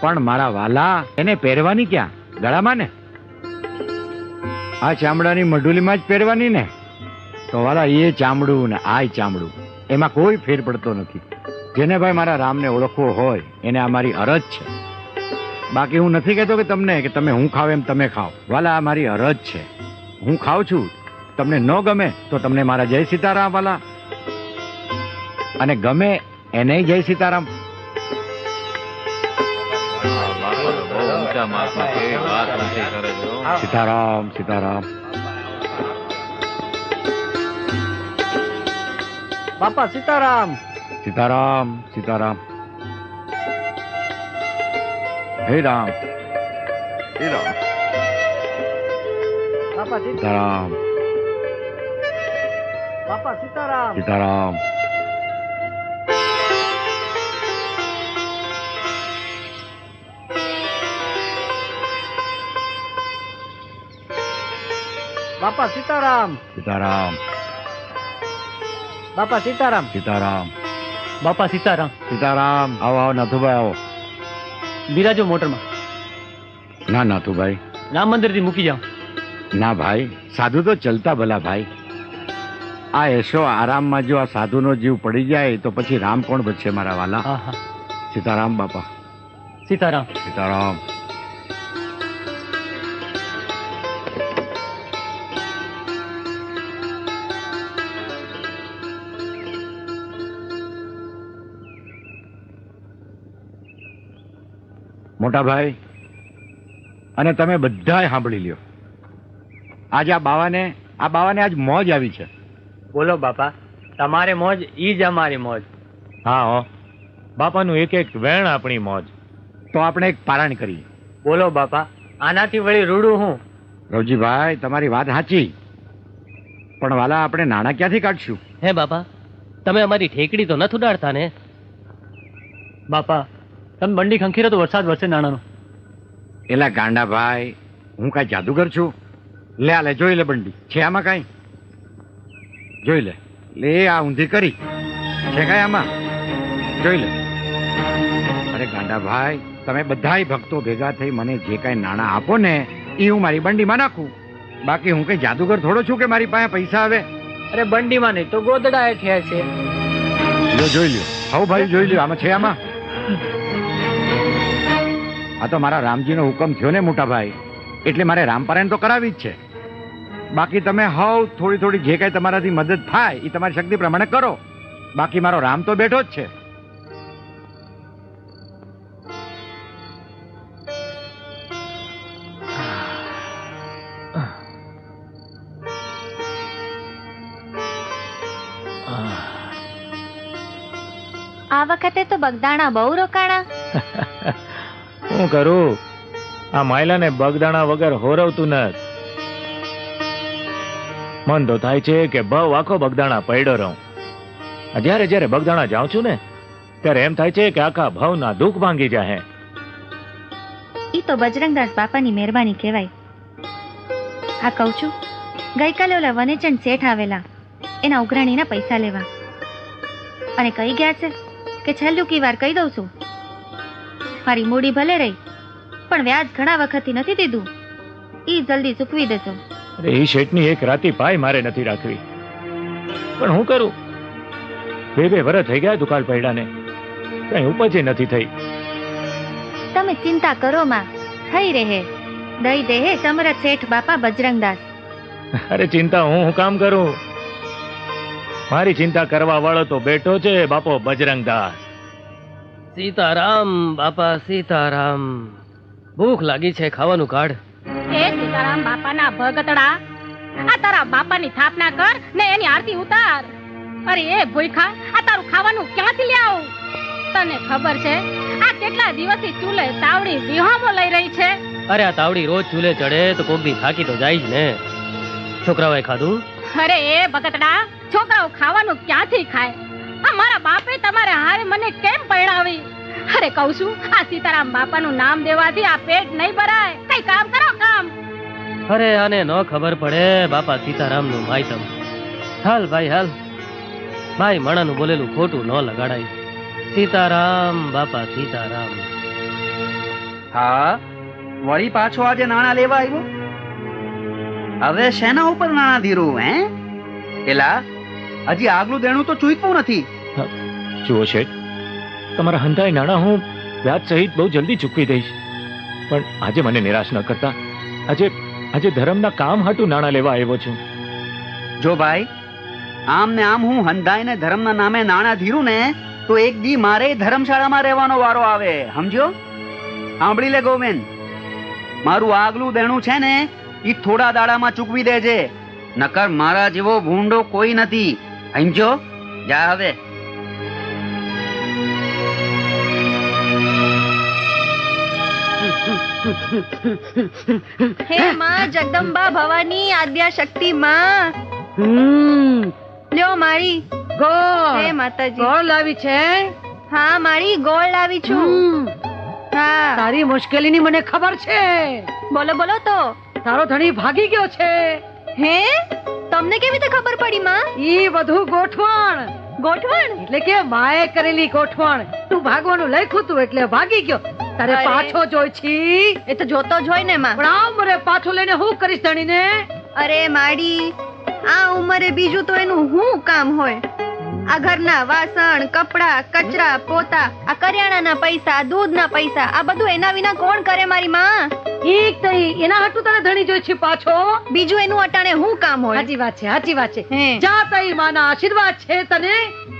પણ મારા વાલા, એને પહેરવાની ક્યાં? ગળામાં ને? આ ચામડાની મઢુલીમાં જ પહેરવાની ને? તો વાલા, એ ચામડું ને આ ચામડું, એમાં કોઈ ફેર પડતો નથી. જેને ભાઈ મારા રામને ઓળખવો હોય, એને આ મારી અરજ છે. બાકી હું નથી કહેતો કે તમને કે તમે હું ખાવ એમ તમે ખાઓ વાલા, આ મારી અરજ છે. હું ખાઉં છું. તમને ન ગમે તો તમને મારા જય સીતારામ, વાલા. અને ગમે એને જય સીતારામ. ઊંચા માપમાં કેવી વાત નથી કરે છે સીતારામ સીતારામ. બાપા સીતારામ. સીતારામ સીતારામ. હે રામ. હે રામ. બાપા સીતારામ. બાપા સીતારામ. સીતારામ. બાપા સીતારામ સીતારામ બાપા સીતારામ સીતારામ બાપા સીતારામ સીતારામ આવો આવો નાથુભાઈ આવો બિરાજો મોટરમાં ના નાથુભાઈ રામ મંદિરથી મૂકી જાઓ ના ભાઈ સાધુ તો ચલતા ભલા ભાઈ આ એશો આરામમાં જો આ સાધુનો જીવ પડી જાય તો પછી રામ કોણ બચશે મારા વાલા સીતારામ બાપા સીતારામ સીતારામ મોટા ભાઈ અને તમે બધાય સાંભળી લ્યો. આજે આ બાવાને આ બાવાને આજ મોજ આવી છે. બોલો બાપા તમારે મોજ ઈ જ અમારી મોજ. હા હો. બાપાનું એક એક વેણ આપણી મોજ. તો આપણે એક પારણ કરીએ. બોલો બાપા આનાથી વળી રૂડું હું? રવજીભાઈ તમારી વાત સાચી. પણ વાલા આપણે નાણાં ક્યાંથી કાઢશું? હે બાપા તમે અમારી ઠેકડી તો નથી ઉડાડતા ને? બાપા તમે બંડી ખંખીરો તો વરસાદ વરસે નાણાનો. એલા ગાંડા ભાઈ હું કાંઈ જાદુગર છું? લે આ લે જોઈ લે બંડી. છે આમાં કાંઈ? જોઈ લે. લે આ ઊંધી કરી. છે કાંઈ આમાં? જોઈ લે. અરે ગાંડા ભાઈ તમે બધાય ભક્તો ભેગા થઈ મને જે કાંઈ નાણાં આપો ને એ હું મારી બંડીમાં નાખું. બાકી હું કઈ જાદુગર થોડો છું કે મારી પાસે પૈસા આવે? અરે બંડીમાં નહીં તો ગોદડા થયા છે. જોઈ લ્યો. હવ ભાઈ જોઈ લ્યો. આમાં છે આમાં? આ તો મારા રામજીનો હુકમ થયો ને મોટા ભાઈ એટલે મારે રામપારાયણ તો કરાવી જ છે. બાકી તમે હવ થોડી થોડી જે કાંઈ તમારાથી મદદ થાય એ તમારી શક્તિ પ્રમાણે કરો. બાકી મારો રામ તો બેઠો જ છે. આ વખતે તો બગદાણા બહુ રોકાણા. શું કરું? આ માયલાને બગદાણા વગર હોરવતું નથી. મન તો થાય છે કે બહુ આખો બગદાણા પડ્યો રહું. જ્યારે જ્યારે બગદાણા જાઉં છું ને, ત્યારે એમ થાય છે કે આખા ભાવના દુઃખ ભાંગી જાય ઈ તો બજરંગદાસ બાપાની મહેરબાની કહેવાય. આ કહું છું, ગઈકાલે ઓલા વનેચંદ શેઠ આવેલા. એના ઉઘરાણીના પૈસા લેવા. અને કહી ગયા છે કે છેલ્લું કી વાર કહી દઉં છું. મારી મૂડી ભલે રહી પણ વ્યાજ ઘણા વખતથી નથી દીધું. ઈ જલ્દી ચૂકવી દેજો. અરે એ શેઠની એક રાતી પાય મારે નથી રાખવી. પણ હું કરું? બે બે વરસ થઈ ગયા દુકાળ પૈડાને કઈ ઉપજે નથી થઈ. તમે ચિંતા કરો માં થઈ રહે. દઈ દેહે સમરથ શેઠ બાપા બજરંગદાસ. અરે ચિંતા હું હું કામ કરું? મારી ચિંતા કરવા વાળો તો બેઠો છે બાપો બજરંગદાસ. સીતારામ બાપા સીતારામ. ભૂખ લાગી છે ખાવાનું કાઢ. એ સીતારામ બાપાના ભગતડા આ તારા બાપાની સ્થાપના કર ને એની આરતી ઉતાર. અરે એ ભૂખા આ તારું ખાવાનું ક્યાંથી લ્યાવ તને ખબર છે આ કેટલા દિવસથી ચૂલે તાવડી વિહોમો લઈ રહી છે? અરે આ તાવડી રોજ ચૂલે ચડે તો કોક દી થાકી તો જાય જ ને. છોકરાઓએ ખાધું? અરે એ ભગતડા છોકરાઓ ખાવાનું ક્યાંથી ખાય? મારા બાપે તમારે હારે મને કેમ પરણાવી અરે કહું છું આ સીતારામ બાપાનું નામ દેવાથી આ પેટ નહીં ભરાય. કઈ કામ કરો કામ. અરે આને ન ખબર પડે બાપા સીતારામનું માયતમ હાલ ભાઈ હાલ. ભાઈ મણાનું બોલેલું ખોટું ન લગાડાય. સીતારામ બાપા સીતારામ. હા વળી પાછો આજે નાણાં લેવા આવ્યો? હવે શેના ઉપર નાણાં ધીરું હે? એલા હજી આગલું દેણું તો ચૂકવું નથી. જુઓ શેઠ, તમારા હંધાય નાણાં હું વ્યાજ સહિત બહુ જલ્દી ચૂકવી દઈશ. પણ આજે મને નિરાશ ન કરતા, આજે આજે ધર્મના કામ હાટું નાણાં લેવા આવ્યો છું. જો ભાઈ, આમ ને આમ હું હંધાઈને ધર્મના નામે નાણાં ધીરું ને, તો એક દી મારે ધર્મશાળામાં રહેવાનો વારો આવે, સમજ્યો? સાંભળી લે ગોવિંદ, મારું આગલું દેણું છે ને એ થોડા દાડામાં ચૂકવી દેજે, નકર મારા જેવો ભૂંડો કોઈ નથી સમજો જા હવે. હે માં જગદંબા ભવાની આદ્યા શક્તિ માં. હમ. લ્યો માળી હે માતાજી. ગોળ લાવી છે? હા મારી ગોળ લાવી છું. હા. તારી મુશ્કેલીની મને ખબર છે. બોલો બોલો તો. તારો ધણી ભાગી ગયો છે. હે? તમને કેવી રીતે ખબર પડી માં? ઈ બધું ગોઠવણ. ગોઠવણ? એટલે કે માએ કરેલી ગોઠવણ. તું ભાગવાનું લખ્યું તું એટલે ભાગી ગયો. તારે પાછો જોઈ છી. એ તો જોતો જ હોય ને માં. પણ આ ઉંમરે પાછો લઈને હું કરીશ ધણીને? અરે માડી આ ઉંમરે બીજું તો એનું શું કામ હોય? આ ઘરના વાસણ કપડા કચરા પોતા આ કરિયાણાના પૈસા દૂધના પૈસા આ બધું એના વિના કોણ કરે મારી માં? ઠીક થઈ એના હાટું તને ધણી જોઈ છે પાછો? બીજું એનું અટાણે હું કામ હોય? સાચી વાત છે સાચી વાત છે. જા તઈ માના આશીર્વાદ છે તને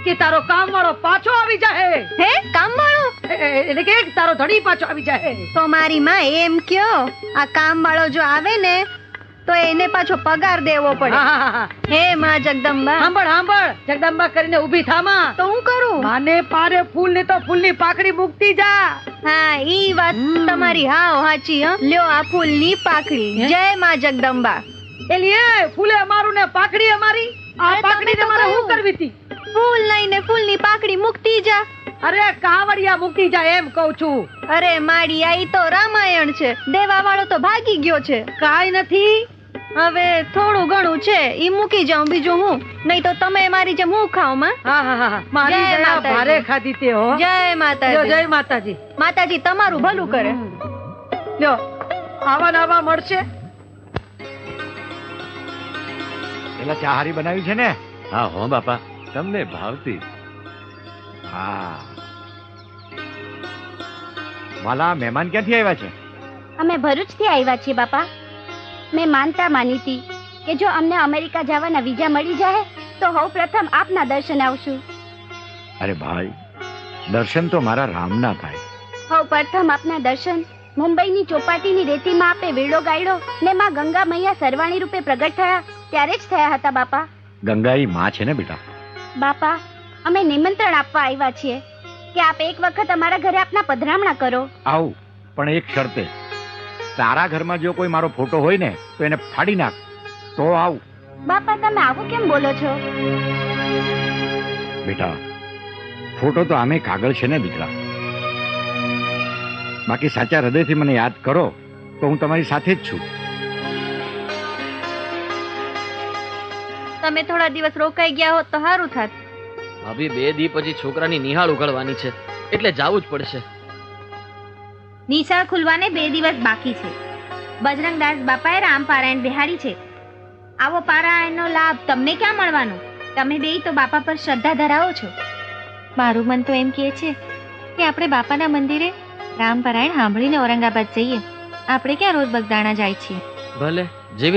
કે તારો કામ વાળો પાછો આવી જાય હે કામ વાળો એટલે કે તારો ધણી પાછો આવી જાય તો મારી માં એમ કયો આ કામ વાળો જો આવે ને તો એને પાછો પગાર દેવો પડે. હા, માં જગદંબા. સાંભળ સાંભળ. જગદંબા કરીને ઊભી થામાં. તો હું કરું? માને પારે ફૂલ ને તો ફૂલની પાકડી મૂકતી જા. હા ઈ વાત તમારી હા હાચી હ. લ્યો આ ફૂલની પાકડી જય માં જગદંબા. એલી એ ફૂલે અમારું ને પાકડી અમારી. આ પાકડી તમારે શું કરવી હતી ફૂલ લઈને ફૂલની પાકડી મૂકતી જા. અરે કાવડિયા મૂકી જા એમ કઉ છું. અરે માડી આ તો રામાયણ છે. દેવા વાળો તો ભાગી ગયો છે. કાઈ નથી. હવે થોડું ઘણું છે ઈ મૂકી જાઉં બીજું હું. નહીં તો તમે મારી જેમ હું ખાવમાં? હા હા હા મારી જય દયા માતાજી. ભારે ખાધી તે હો. જય માતાજી. જય માતાજી. માતાજી તમારું ભલું કરે. લ્યો આવા ને આવા મળશે? પેલા ચા હારી બનાવી છે ને? હા હો બાપા. તમને ભાવતી. હા. વાલા મહેમાન ક્યાંથી આવ્યા છે? અમે ભરૂચથી આવ્યા છીએ બાપા. મેં માનતા માની હતી કે જો અમને અમેરિકા જવાના વિઝા મળી જાય તો હું પ્રથમ આપના દર્શન આવશું. અરે ભાઈ દર્શન તો મારા રામના થાય. સૌ પ્રથમ આપના દર્શન મુંબઈની ચોપાટીની રેતીમાં આપે વીડો ગાયડો ને માં ગંગા મૈયા સરવાણી રૂપે પ્રગટ થયા ત્યારે જ થયા હતા બાપા. ગંગા ઈ માં છે ને બેટા? બાપા અમે નિમંત્રણ આપવા આવ્યા છીએ કે આપ એક વખત અમારા ઘરે આપના પધરામણા કરો. આવું પણ એક શરતે. તારા ઘરમાં જો કોઈ મારો ફોટો હોય ને તો એને ફાડી નાખ. તો આવું. બાપા તમે આવું કેમ બોલો છો? બેટા ફોટો તો આમે કાગળ છે ને દીકરા. બાકી સાચા હૃદયથી મને યાદ કરો તો હું તમારી સાથે જ છું. તમે થોડા દિવસ રોકાઈ ગયા હોત તો સારું થાત. ભાભી બે દી પછી છોકરાની નિહાળ ઉઘાડવાની છે. એટલે જાવું જ પડશે. નિશાળ ખુલવાને બે દિવસ બાકી છે. બજરંગદાસ બાપાએ રામપારાયણ બિહારી છે. આવો પારાયણનો લાભ તમને ક્યાં મળવાનો? તમે બે તો બાપા પર શ્રદ્ધા ધરાવો છો. મારું મન તો એમ કહે છે કે આપણે બાપાના મંદિરે રામ પારાયણ સાંભળીને ઔરંગાબાદ જઈએ. આપણે ક્યાં રોજ બગદાણા જાય છીએ? ભલે જેવી